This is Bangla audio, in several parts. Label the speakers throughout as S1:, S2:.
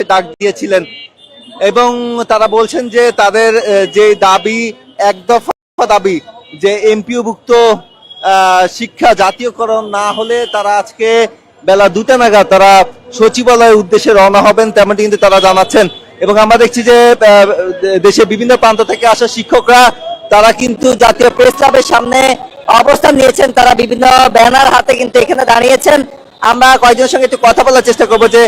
S1: ডাক দিয়েছিলেন। এবং তারা বলছেন যে তাদের যে দাবি, এক দফা দাবি যে এমপিওভুক্ত শিক্ষা জাতীয়করণ না হলে তারা আজকে বেলা দুটা নাগাদ তারা সচিবালয়ের উদ্দেশ্যে রওনা হবেন, তেমনটি কিন্তু তারা জানাচ্ছেন। এবং আমরা দেখছি যে দেশের বিভিন্ন প্রান্ত থেকে আসা শিক্ষকরা, তারা কিন্তু জাতীয় প্রেস ক্লাবের সামনে অবস্থান নিয়েছেন। তারা বিভিন্ন ব্যানার হাতে কিন্তু এখানে দাঁড়িয়েছেন। আমরা কয়েকজনের সঙ্গে একটু কথা বলার চেষ্টা করব যে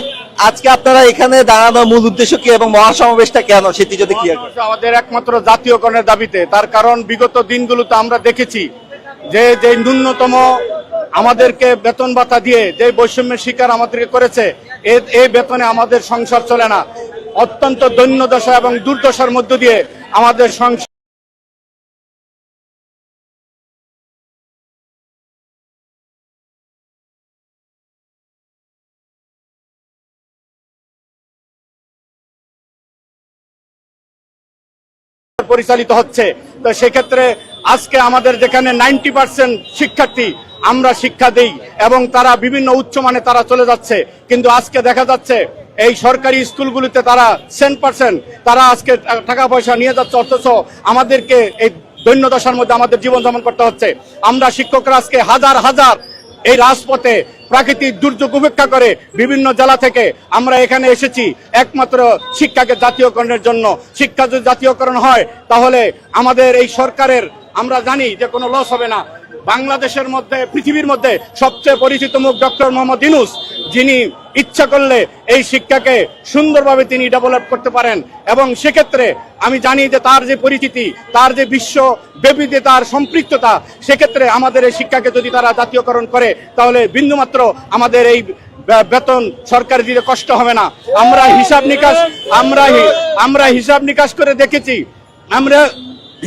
S1: আজকে আপনারা এখানে দাঁড়ানোর মূল উদ্দেশ্য কি এবং মহাসমাবেশটা কেন? সেটি যদি
S2: মহাসমাবেশ আমাদের একমাত্র জাতীয়করণের দাবিতে। তার কারণ বিগত দিনগুলোতে আমরা দেখেছি যে যে ন্যূনতম আমাদেরকে বেতন ভাতা দিয়ে যে বৈষম্যের শিকার আমাদেরকে করেছে এই বেতনে আমাদের সংসার চলে না। অত্যন্ত দৈন্য দশা এবং দুর্দশার মধ্য দিয়ে আমাদের সংসার পরিচালিত হচ্ছে। তো সেক্ষেত্রে আজকে আমাদের যেখানে নাইনটি পার্সেন্ট শিক্ষার্থী আমরা শিক্ষা দেই এবং তারা বিভিন্ন উচ্চ উচ্চমানে তারা চলে যাচ্ছে। কিন্তু আজকে দেখা যাচ্ছে এই সরকারি স্কুলগুলিতে তারা সেন্ট পার্সেন্ট তারা আজকে টাকা পয়সা নিয়ে যাচ্ছে, অথচ আমাদেরকে এই দৈন্যদশার মধ্যে আমাদের জীবনযাপন করতে হচ্ছে। আমরা শিক্ষকরা আজকে হাজার হাজার এই রাজপথে প্রাকৃতিক দুর্যোগ উপেক্ষা করে বিভিন্ন জেলা থেকে আমরা এখানে এসেছি। একমাত্র শিক্ষাকে জাতীয়করণের জন্য। শিক্ষা যদি জাতীয়করণ হয়, তাহলে আমাদের এই সরকারের, আমরা জানি যে কোনো লস হবে না। বাংলাদেশের মধ্যে, পৃথিবীর মধ্যে সবচেয়ে পরিচিত মুখ ডক্টর মোহাম্মদ ইনুস যিনি ইচ্ছা করলে এই শিক্ষাকে সুন্দরভাবে তিনি ডেভেলপ করতে পারেন। এবং সেক্ষেত্রে আমি জানি যে তার যে পরিচিতি, তার যে বিশ্ব ব্যাপীতে তার সম্পৃক্ততা, সেক্ষেত্রে আমাদের এই শিক্ষাকে যদি তারা জাতীয়করণ করে, তাহলে বিন্দুমাত্র আমাদের এই বেতন সরকার দিতে কষ্ট হবে না। আমরা হিসাব নিকাশ, আমরা আমরা হিসাব নিকাশ করে দেখেছি, আমরা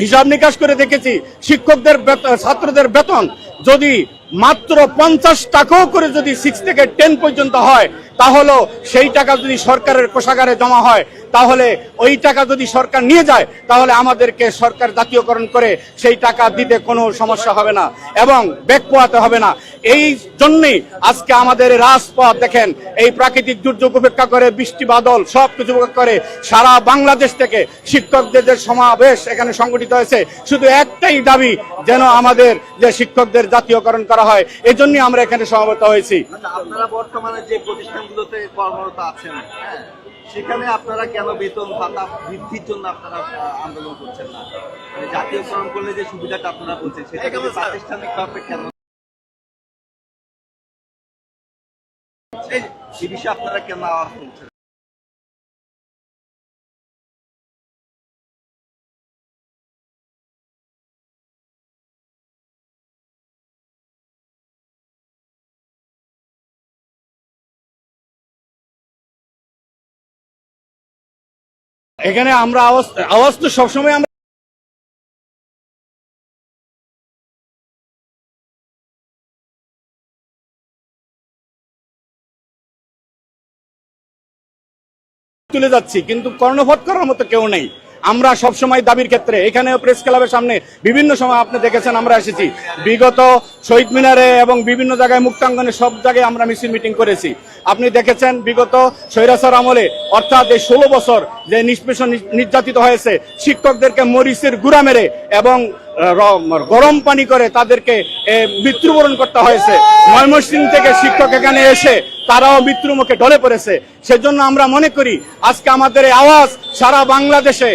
S2: হিসাব নিকাশ করে দেখেছি, শিক্ষকদের ছাত্রদের বেতন যদি মাত্র পঞ্চাশ টাকাও করে যদি সিক্স থেকে টেন পর্যন্ত হয় তাহলে সেই টাকা যদি সরকারের কোষাগারে জমা হয়, তাহলে ওই টাকা যদি সরকার নিয়ে যায়, তাহলে আমাদেরকে সরকার জাতীয়করণ করে সেই টাকা দিতে কোনো সমস্যা হবে না এবং ব্যাক পোয়াতে হবে না। এই জন্যই আজকে আমাদের রাজপথ দেখেন, এই প্রাকৃতিক দুর্যোগ উপেক্ষা করে, বৃষ্টি, বাদল সব কিছু করে, সারা বাংলাদেশ থেকে শিক্ষকদের যে সমাবেশ এখানে সংগঠিত হয়েছে। শুধু একটাই দাবি, যেন আমাদের যে শিক্ষকদের জাতীয়করণ করা হয়। এই জন্যই আমরা এখানে সমাবেত হয়েছি।
S1: আচ্ছা, আপনারা বর্তমানে যে প্রতিষ্ঠানগুলোতে কর্মরত আছেন হ্যাঁ, সেখানে আপনারা কেন বেতন ভাতা বৃদ্ধির জন্য আপনারা আন্দোলন করছেন না? মানে জাতীয়করণ করলে যে সুবিধাটা আপনারা বলছেন সেটা কিন্তু প্রাতিষ্ঠানিক ভাবে কেন এই- সে বিষয়ে আপনারা কেন আওয়াজ তুলছেন?
S2: এখানে আমরা আওয়াজ আওয়াজ তো সবসময় আমরা তুলে যাচ্ছি, কিন্তু কর্ণপাত করার মতো কেউ নেই। আমরা সব সময় দাবির ক্ষেত্রে এখানে প্রেস ক্লাবের সামনে বিভিন্ন সময় আপনি দেখেছেন, আমরা এসেছি। বিগত শহীদ মিনারে এবং বিভিন্ন জায়গায় মুক্তাঙ্গনে সব জায়গায় আমরা মিছিল মিটিং করেছি। আপনি দেখেছেন বিগত স্বৈরাচার আমলে, অর্থাৎ এই ষোলো বছর যে নিষ্পেষণ নির্যাতিত হয়েছে, শিক্ষকদেরকে মরিচের গুড়া মেরে এবং গরম পানি করে তাদেরকে মৃত্যুবরণ করতে হয়েছে। ময়মনসিংহ থেকে শিক্ষক এখানে এসে তারাও মৃত্যুর মুখে ঢলে পড়েছে। সেজন্য আমরা মনে করি, আজকে আমাদের এই আওয়াজ সারা বাংলাদেশে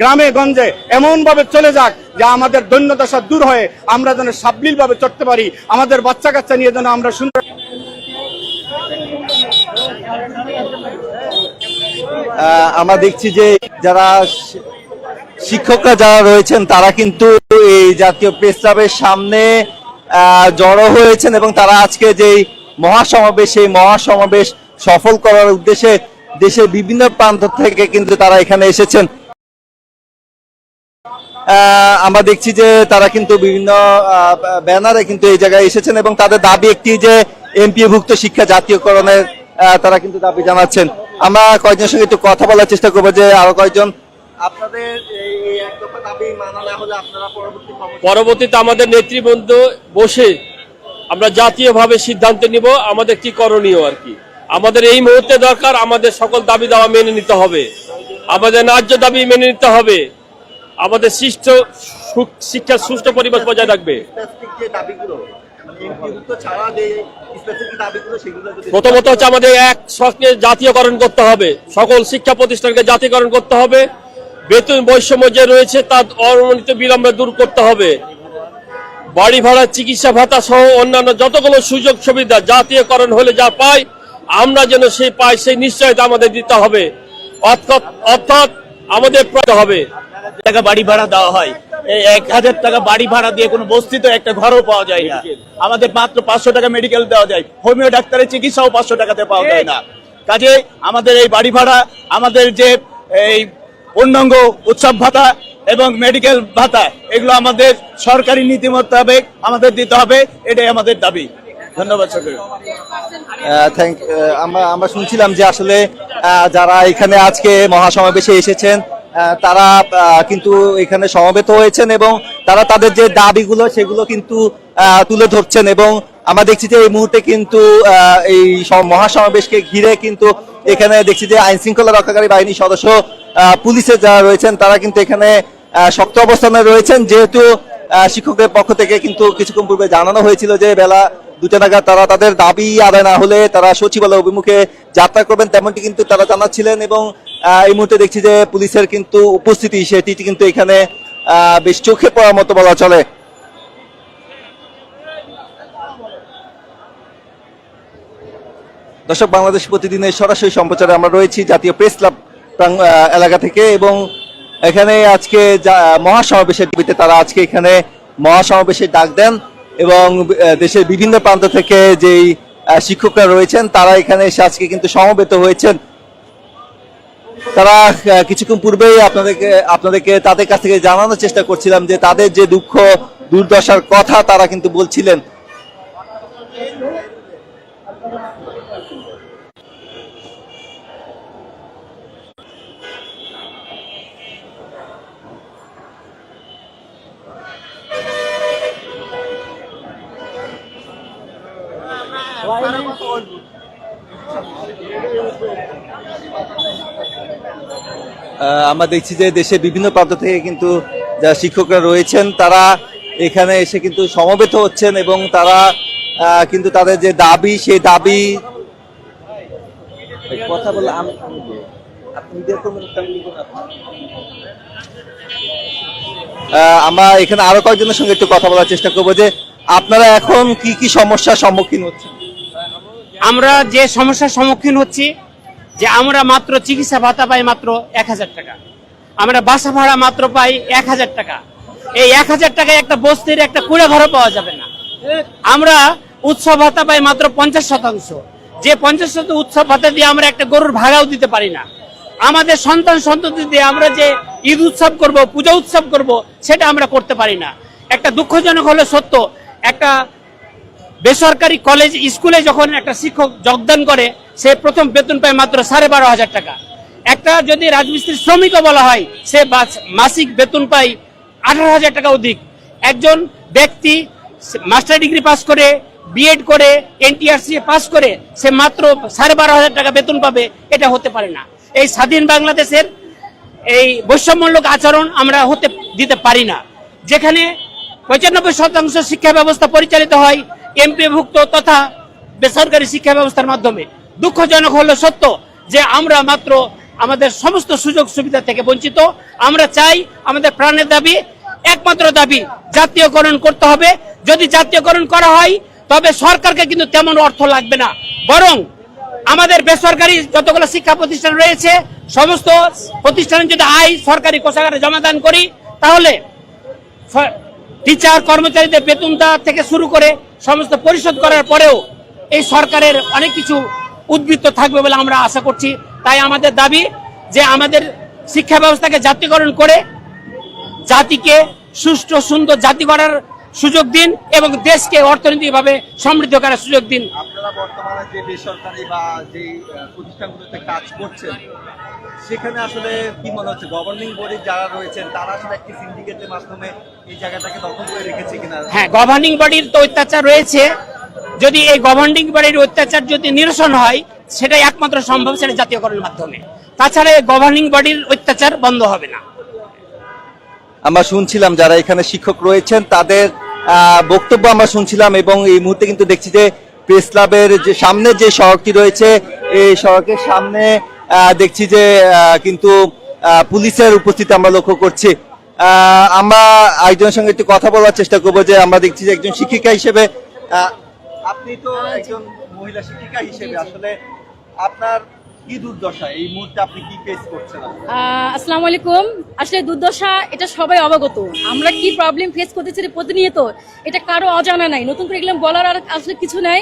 S2: গ্রামে, গঞ্জে এমন ভাবে চলে যাক যে আমাদের দৈন্যদশা দূর হয়ে আমরা যেন সাবলীল ভাবে চড়তে পারি। আমাদের বাচ্চা কাচ্চা নিয়ে যেন আমরা সুন্দর
S1: আমরা দেখছি যে যারা শিক্ষকরা যারা রয়েছেন, তারা কিন্তু এই জাতীয় প্রেস ক্লাবের সামনে জড়ো হয়েছেন এবং তারা আজকে যে মহাসমাবেশ, সেই মহাসমাবেশ সফল করার উদ্দেশ্যে দেশের বিভিন্ন প্রান্ত থেকে কিন্তু তারা এখানে এসেছেন। আমরা দেখছি যে তারা কিন্তু বিভিন্ন ব্যানারে কিন্তু এই জায়গায় এসেছেন এবং তাদের দাবি একটি যে এমপিভুক্ত শিক্ষা জাতীয়করণের তারা কিন্তু দাবি জানাচ্ছেন। আমরা কয়েকজনের সঙ্গে একটু কথা বলার চেষ্টা করব যে আরও কয়েকজন আপনাদের এই- এই এক দফা দাবি মানা না হলে আপনারা পরবর্তী
S3: পরবর্তীতে আমাদের নেতৃবৃন্দ বসে আমরা জাতীয়ভাবে সিদ্ধান্ত নিব আমাদের কি করণীয় আর কি। আমাদের এই মুহূর্তে দরকার আমাদের সকল দাবি দাওয়া মেনে নিতে হবে। আমাদের ন্যায্য দাবি মেনে নিতে হবে। আমাদের সৃষ্ট সু- শিক্ষার সুষ্ঠু পরিবেশ বজায় রাখবে। প্রথমত হচ্ছে আমাদের এক সঙ্গে জাতীয়করণ করতে হবে। সকল শিক্ষা প্রতিষ্ঠানকে জাতীয়করণ করতে হবে। বেতন বৈষম্য যে রয়েছে তা অনিয়মিত বিলম্বে দূর করতে হবে। বাড়ি ভাড়া চিকিৎসা ভাতা সহ অন্যান্য যতগুলো সুযোগ সুবিধা জাতীয়করণ হলে যা পাই আমরা যেন সেই পাই সেই নিশ্চয়তা আমাদের দিতে হবে। অর্থাৎ অর্থাৎ আমাদের প্রয়োজন হবে।
S4: টাকা বাড়ি ভাড়া দেওয়া হয়। এই এক হাজার টাকা বাড়ি ভাড়া দিয়ে কোনো বস্তিতে একটা ঘরও পাওয়া যায় না। আমাদের মাত্র পাঁচশো টাকা মেডিকেল দেওয়া যায়। হোমিও ডাক্তারের চিকিৎসাও পাঁচশো টাকাতে পাওয়া যায় না। কাজে আমাদের এই বাড়ি ভাড়া আমাদের যে এই পূর্ণাঙ্গ উৎসব ভাতা এবং মেডিকেল ভাতা এগুলো আমাদের সরকারি নীতি মোতাবেক আমাদের দিতে হবে এটাই আমাদের দাবি। ধন্যবাদ সকলকে।
S1: থ্যাংক আমরা আমরা শুনছিলাম যে আসলে যারা এখানে আজকে মহাসমাবেশে এসেছেন তারা কিন্তু এখানে সমবেত হয়েছেন এবং তারা তাদের যে দাবিগুলো সেগুলো কিন্তু তুলে ধরছেন এবং আমরা দেখছি যে এই মুহূর্তে কিন্তু এই সম- মহাসমাবেশকে ঘিরে কিন্তু এখানে দেখছি যে আইন শৃঙ্খলা রক্ষাকারী বাহিনীর সদস্য পুলিশের যারা রয়েছেন তারা কিন্তু এখানে শক্ত অবস্থানে রয়েছেন। যেহেতু শিক্ষকদের পক্ষ থেকে কিন্তু কিছুক্ষণ পূর্বে জানানো হয়েছিল যে বেলা দুটো নাগাদ তারা তাদের দাবি আদায় না হলে তারা সচিবালয় অভিমুখে যাত্রা করবেন, তেমনটি কিন্তু তারা জানাচ্ছিলেন এবং এই মুহূর্তে দেখছি যে পুলিশের কিন্তু উপস্থিতি, সেটি কিন্তু এখানে বেশ চোখে পড়ার মতো বলা চলে। দর্শক, বাংলাদেশ প্রতিদিনের সরাসরি সম্প্রচারে আমরা রয়েছি জাতীয় প্রেস ক্লাব এলাকা থেকে এবং এখানে আজকে মহাসমাবেশের দাবিতে তারা আজকে এখানে মহাসমাবেশের ডাক দেন এবং দেশের বিভিন্ন প্রান্ত থেকে যেই শিক্ষকরা রয়েছেন, তারা এখানে এসে আজকে কিন্তু সমবেত হয়েছেন। তারা কিছুক্ষণ পূর্বেই আপনাদেরকে আপনাদেরকে তাদের কাছ থেকে জানানোর চেষ্টা করছিলাম যে তাদের যে দুঃখ, দুর্দশার কথা তারা কিন্তু বলছিলেন। আমরা দেখছি যে দেশের বিভিন্ন প্রান্ত থেকে কিন্তু যারা শিক্ষকরা রয়েছেন তারা এখানে এসে কিন্তু সমবেত হচ্ছেন এবং তারা আহ, কিন্তু তাদের যে দাবি সেই দাবি কথা বলে আমরা এখানে আরও কয়েকজনের সঙ্গে একটু কথা বলার চেষ্টা করব যে আপনারা এখন কি কি সমস্যার সম্মুখীন হচ্ছেন?
S5: আমরা যে সমস্যার সম্মুখীন হচ্ছি যে আমরা মাত্র চিকিৎসা ভাতা পাই মাত্র এক হাজার টাকা। আমরা বাসা ভাড়া মাত্র পাই এক হাজার টাকা। এই এক হাজার টাকায় একটা বস্তির একটা কুড়ে ঘরও পাওয়া যাবে না। আমরা উৎসব ভাতা পাই মাত্র পঞ্চাশ শতাংশ। যে পঞ্চাশ শতাংশ উৎসব ভাতা দিয়ে আমরা একটা গরুর ভাড়াও দিতে পারি না। আমাদের সন্তান সন্ততি দিয়ে আমরা যে ঈদ উৎসব করব, পূজা উৎসব করব, সেটা আমরা করতে পারি না। একটা দুঃখজনক হলো সত্য, একটা বেসরকারি কলেজ স্কুলে যখন একটা শিক্ষক যোগদান করে সে প্রথম বেতন পায় মাত্র সাড়ে বারো হাজার টাকা। একটা যদি রাজমিস্ত্রির শ্রমিকও বলা হয়, সে মাসিক বেতন পায় আঠারো হাজার টাকা অধিক। একজন ব্যক্তি মাস্টার ডিগ্রি পাস করে বিএড করে এনটিআরসি পাস করে, সে মাত্র সাড়ে বারো হাজার টাকা বেতন পাবে, এটা হতে পারে না। এই স্বাধীন বাংলাদেশের এই বৈষম্যমূলক আচরণ আমরা হতে দিতে পারি না। যেখানে পঁচানব্বই শতাংশ শিক্ষা ব্যবস্থা পরিচালিত হয় এমপিভুক্ত তথা বেসরকারি শিক্ষা ব্যবস্থার মাধ্যমে। দুঃখজনক হলো সত্য যে আমরা মাত্র আমাদের সমস্ত সুযোগ সুবিধা থেকে বঞ্চিত। আমরা চাই আমাদের প্রাণের দাবি, একমাত্র দাবি জাতীয়করণ করতে হবে। যদি জাতীয়করণ করা হয়, তবে সরকারকে কিন্তু তেমন অর্থ লাগবে না। বরং আমাদের বেসরকারি যতগুলো শিক্ষা প্রতিষ্ঠান রয়েছে, সমস্ত প্রতিষ্ঠানের যদি আয় সরকারি কোষাগারে জমাদান করি, তাহলে টিচার, কর্মচারীদের বেতন দেওয়া থেকে শুরু করে সমস্ত পরিশোধ করার পরেও এই সরকারের অনেক কিছু উদ্বৃত্ত থাকবে বলে আমরা আশা করছি। তাই আমাদের দাবি যে আমাদের শিক্ষা ব্যবস্থাকে জাতীয়করণ করে জাতিকে সুষ্ঠু সুন্দর জাতি গড়ার সুযোগ দিন এবং দেশকে অর্থনৈতিকভাবে সমৃদ্ধ করার সুযোগ দিন।
S1: আপনারা বর্তমানে যে বেসরকারি বা যে প্রতিষ্ঠানগুলোতে কাজ করছেন সেখানে আসলে কি মনে হচ্ছে? গভর্নিং বডি যারা রয়েছেন তারা আসলে একটি সিন্ডিকেটের মাধ্যমে এই জায়গাটাকে দখল করে রেখেছে কিনা?
S5: হ্যাঁ গভর্নিং বডির তো অত্যাচার রয়েছে। যদি এই গভর্নিং বডির অত্যাচার যদি নিরসন হয়, সেটাই একমাত্র সম্ভব, সেটা জাতীয়করণের মাধ্যমে। তাছাড়া গভর্নিং বডির অত্যাচার বন্ধ হবে না।
S1: আমরা শুনছিলাম যারা এখানে শিক্ষক রয়েছেন, তাদের বক্তব্য আমরা শুনছিলাম এবং এই মুহূর্তে কিন্তু দেখছি যে প্রেস ক্লাবের যে সামনে যে সড়কটি রয়েছে, এই সড়কের সামনে দেখছি যে কিন্তু পুলিশের উপস্থিতি আমরা লক্ষ্য করছি। আমরা একজনের সঙ্গে একটু কথা বলার চেষ্টা করব যে আমরা দেখছি যে একজন শিক্ষিকা হিসেবে আপনি তো একজন মহিলা শিক্ষিকা হিসেবে আসলে আপনার কি দুর্দশা? এই মুহূর্তে আপনি কি ফেস করছেন
S6: আহ, আসসালামু আলাইকুম। আসলে দুর্দশা এটা সবাই অবগত। আমরা কি প্রবলেম ফেস করতেছি প্রতিনিয়ত এটা কারও অজানা নাই। নতুন করে এগুলো বলার আর আসলে কিছু নাই।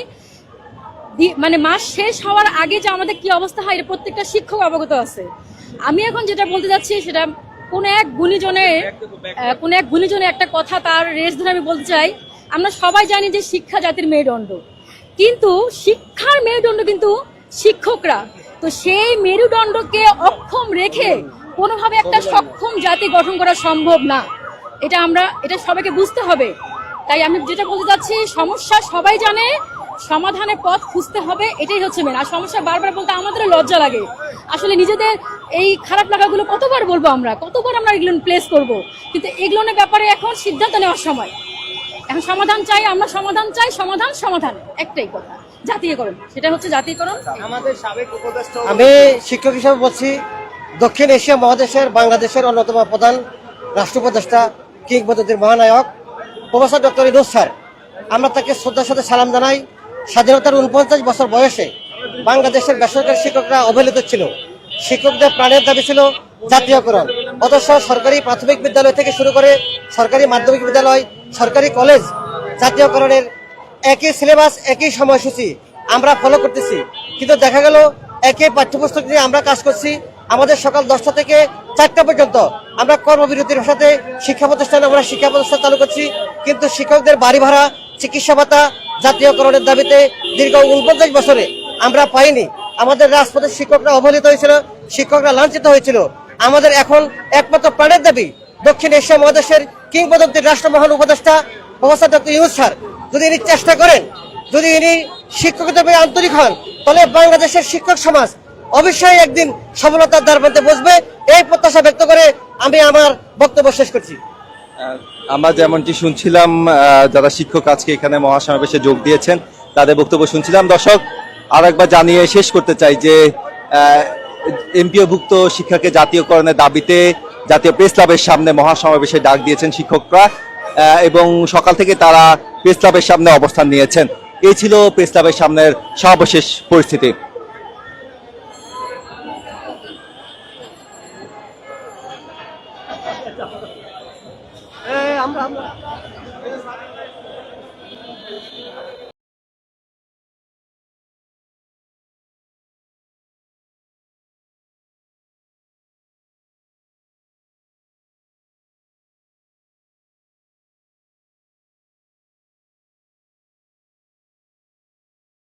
S6: মানে মাস শেষ হওয়ার আগে যে আমাদের কি অবস্থা হয় এটা প্রত্যেকটা শিক্ষক অবগত আছে। আমি এখন যেটা বলতে যাচ্ছি সেটা কোন এক গুণীজনের কোন এক গুণীজনের একটা কথা তার রেস ধরে আমি বলতে চাই। আমরা সবাই জানি যে শিক্ষা জাতির মেরুদণ্ড। কিন্তু শিক্ষার মেরুদণ্ড কিন্তু শিক্ষকরা। তো সেই মেরুদণ্ডকে অক্ষম রেখে কোনোভাবে একটা সক্ষম জাতি গঠন করা সম্ভব না। এটা আমরা, এটা সবাইকে বুঝতে হবে। তাই আমি যেটা বলতে চাচ্ছি, সমস্যা সবাই জানে, সমাধানের পথ খুঁজতে হবে, এটাই হচ্ছে মেন আর সমস্যা বারবার বলতে আমাদের লজ্জা লাগে। আসলে নিজেদের এই খারাপ লাগাগুলো কতবার বলব আমরা? কতবার আমরা এগুলো প্লেস করব? কিন্তু এগুলোর ব্যাপারে এখন সিদ্ধান্ত নেওয়ার সময়। এখন সমাধান চাই আমরা সমাধান চাই সমাধান সমাধান একটাই কথা। জাতীয়করণ সেটা হচ্ছে জাতীয়করণ।
S7: আমি শিক্ষক হিসেবে বলছি দক্ষিণ এশিয়া মহাদেশের বাংলাদেশের অন্যতম প্রধান রাষ্ট্র উপদেষ্টা কিংবদন্তির মহানায়ক প্রফেসর ডক্টর ইনুস স্যার। আমরা তাকে শ্রদ্ধার সাথে সালাম জানাই স্বাধীনতার উনপঞ্চাশ বছর বয়সে বাংলাদেশের বেসরকারি শিক্ষকরা অবহেলিত ছিল। শিক্ষকদের প্রাণের দাবি ছিল জাতীয়করণ। অথচ সরকারি প্রাথমিক বিদ্যালয় থেকে শুরু করে সরকারি মাধ্যমিক বিদ্যালয় সরকারি কলেজ জাতীয়করণের একই সিলেবাস, একই সময়সূচি আমরা ফলো করতেছি। কিন্তু দেখা গেল একই পাঠ্যপুস্তক নিয়ে আমরা কাজ করছি। আমাদের সকাল দশটা থেকে চারটা পর্যন্ত আমরা কর্মবিরতির সাথে শিক্ষা প্রতিষ্ঠানে আমরা শিক্ষা প্রতিষ্ঠান চালু করছি। কিন্তু শিক্ষকদের বাড়ি ভাড়া, চিকিৎসা ভাতা জাতীয়করণের দাবিতে দীর্ঘ উনপঞ্চাশ বছরে আমরা পাইনি। আমাদের রাজপথের শিক্ষকরা অবহেলিত হয়েছিল, শিক্ষকরা লাঞ্ছিত হয়েছিল। আমাদের এখন একমাত্র প্রাণের দাবি দক্ষিণ এশিয়া মহাদেশের কিংবদন্তির রাষ্ট্রমহান উপদেষ্টা, প্রফেসর ডক্টর ইউনুস স্যার, যদি ইনি চেষ্টা করেন, যদি ইনি শিক্ষকদের প্রতি আন্তরিক হন, তাহলে বাংলাদেশের শিক্ষক সমাজ অবশ্যই একদিন সফলতার দ্বার প্রান্তে বসবে। এই প্রত্যাশা ব্যক্ত করে আমি আমার বক্তব্য শেষ করছি।
S1: আমরা যেমনটি শুনছিলাম যারা শিক্ষক আজকে এখানে মহাসমাবেশে যোগ দিয়েছেন, তাদের বক্তব্য শুনছিলাম। দর্শক আর একবার জানিয়ে শেষ করতে চাই যে এমপিওভুক্ত শিক্ষাকে জাতীয়করণের দাবিতে জাতীয় প্রেস ক্লাবের সামনে মহাসমাবেশে ডাক দিয়েছেন শিক্ষকরা এবং সকাল থেকে তারা প্রেস ক্লাবের সামনে অবস্থান নিয়েছেন। এই ছিল প্রেস ক্লাবের সামনের সর্বশেষ পরিস্থিতি।